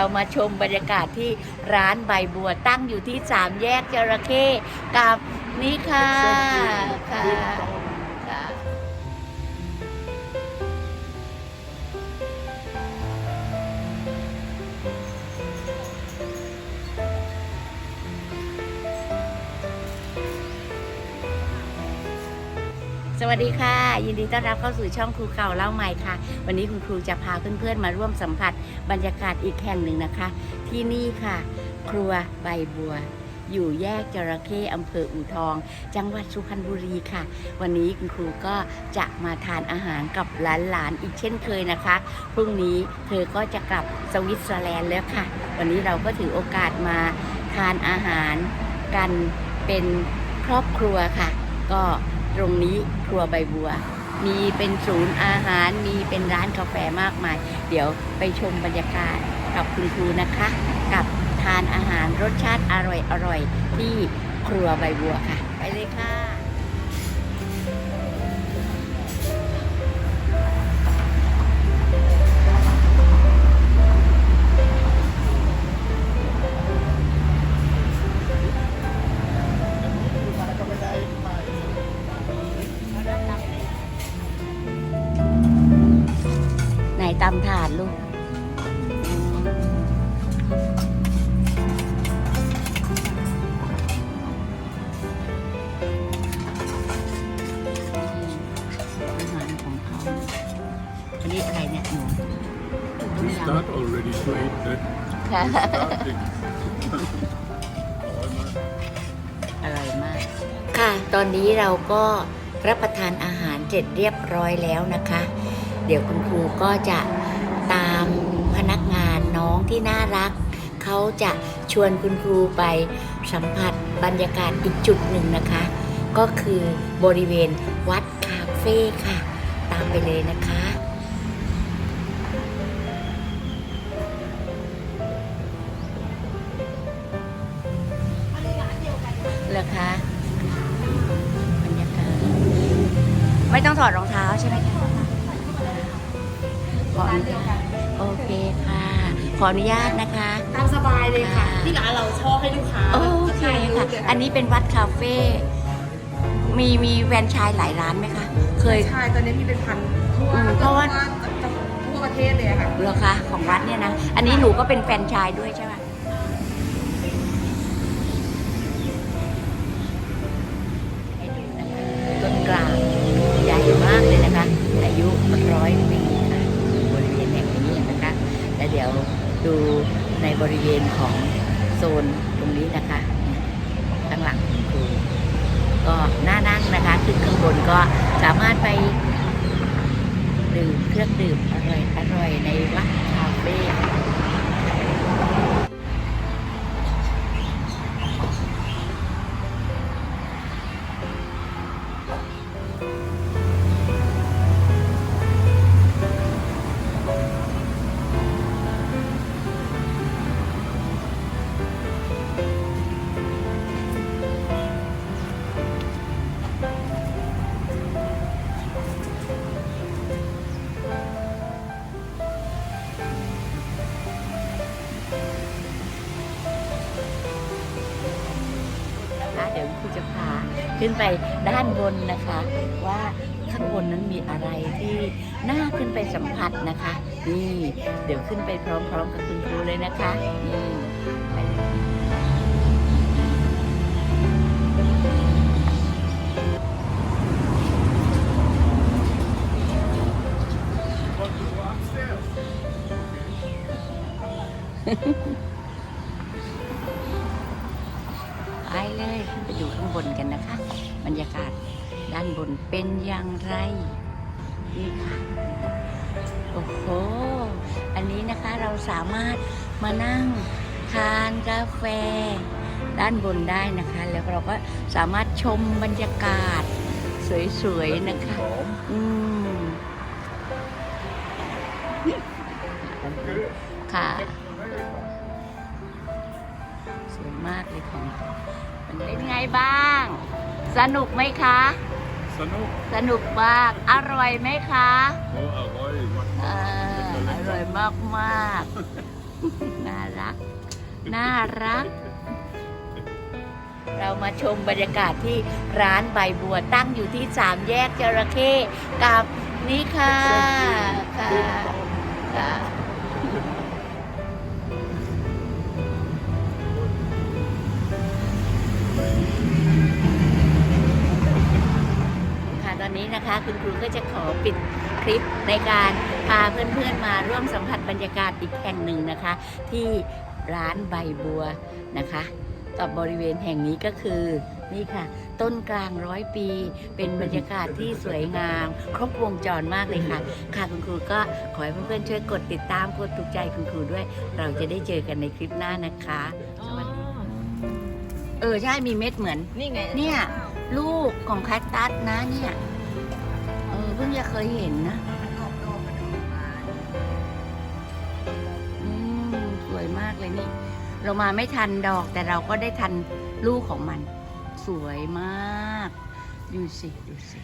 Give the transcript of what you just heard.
เรามาชมบรรยากาศที่ร้านใบบัวตั้งอยู่ที่สามแยกจระเข้กับนี่ค่ะค่ะ สวัสดีค่ะ ยินดีต้อนรับเข้าสู่ช่องครูเก่าเล่าใหม่ค่ะ วันนี้คุณครูจะพาเพื่อนๆมาร่วมสัมผัสบรรยากาศอีกแห่งหนึ่งนะคะ ที่นี่ค่ะ ครัวใบบัว อยู่แยกจระเข้อำเภออู่ทอง จังหวัดสุพรรณบุรีค่ะ วันนี้คุณครูก็จะมาทานอาหารกับหลานๆอีกเช่นเคยนะคะพรุ่งนี้เธอก็จะกลับสวิตเซอร์แลนด์แล้วค่ะ วันนี้เราก็ถือโอกาสมาทานอาหารกันเป็นครอบครัวค่ะ ก็ ตรงนี้ครัวใบบัว มีเป็นศูนย์อาหาร มีเป็นร้านกาแฟมากมาย เดี๋ยวไปชมบรรยากาศกับคุณครูนะคะ กับทานอาหารรสชาติอร่อยอร่อยที่ครัวใบบัวค่ะ ไปเลยค่ะ ไหนตำถาดลูกอาหารของเขาอันนี้อะไรเนี่ยหนู We start already to eat that. ค่ะ Starting. อร่อยมาก ค่ะ ตอนนี้เราก็รับประทานอาหารเสร็จเรียบร้อยแล้วนะคะ เดี๋ยวคุณครูก็จะ ตามพนักงานน้องที่น่ารัก เขาจะชวนคุณครูไปสัมผัสบรรยากาศอีกจุดหนึ่งนะคะ ก็คือบริเวณวัดคาเฟ่ค่ะ ตามไปเลยนะคะเหรอคะบรรยากาศไม่ต้องถอดรองเท้าใช่ไหมคะ ขออนุญาตโอเคค่ะ ขออนุญาตนะคะ ตามสบายเลยค่ะ ค่ะ ที่ร้านเราชอบให้ลูกค้าโอเคค่ะ อันนี้เป็นวัดคาเฟ่ มีมีแฟรนไชายหลายร้านไหมคะ เคย ใช่ตอนนี้มีเป็นพันทั่วอืมเพราะว่า ทั่วประเทศเลยอะค่ะ เหรอคะของวัดเนี่ยนะ อันนี้หนูก็เป็นแฟรนไชายด้วยใช่ไหมให้ดูนะคะต้นกลางใหญ่มาก เดี๋ยวดูในบริเวณของโซนตรงนี้นะคะ ข้างหลังคุณครูก็น่านั่งนะคะ ขึ้นข้างบนก็สามารถไปดื่มเครื่องดื่มอร่อยอร่อยในวัดคาเฟ่ ขึ้นไปด้านบนนะคะ ว่าข้างบนนั้นมีอะไรที่น่าขึ้นไปสัมผัสนะคะ นี่เดี๋ยวขึ้นไปพร้อมๆกับคุณครูเลยนะคะนี่ไปเลย ไปเลยขึ้นไปดูข้างบนกันนะคะ บรรยากาศด้านบนเป็นอย่างไร นี่ค่ะ โอ้โห อันนี้นะคะเราสามารถมานั่งทานกาแฟ ด้านบนได้นะคะ แล้วเราก็สามารถชมบรรยากาศสวยๆนะคะ อืมค่ะ สวยมากเลยของ เป็นไงบ้าง สนุกไหมคะ สนุก สนุกมาก อร่อยไหมคะโอ้อร่อยมากเอออร่อยมากมากๆน่าน่ารัก เรามาชมบรรยากาศที่ร้านใบบัวตั้งอยู่ที่สามแยกจระเข้กับนี่ค่ะค่ะค่ะ นนี้นะคะ คุณครูก็จะขอปิดคลิปในการพาเพื่อนๆมาร่วมสัมผัสบรรยากาศอีกแห่งหนึ่งนะคะ ที่ร้านใบบัวนะคะกับบริเวณแห่งนี้ก็คือนี่ค่ะ ต้นกลางร้อยปี เป็นบรรยากาศที่สวยงาม ครบวงจรมากเลยค่ะ ค่ะคุณครูก็ขอให้เพื่อนๆช่วยกดติดตามกดถูกใจคุณครูด้วย เราจะได้เจอกันในคลิปหน้านะคะสวัสดีเออใช่มีเม็ดเหมือนนี่ไงเนี่ย ลูกของแคคตัสนะเนี่ยเออเพิ่งจะเคยเห็นนะอืมสวยมากเลยนี่ เรามาไม่ทันดอกแต่เราก็ได้ทันลูกของมัน สวยมาก ดูสิ ดูสิ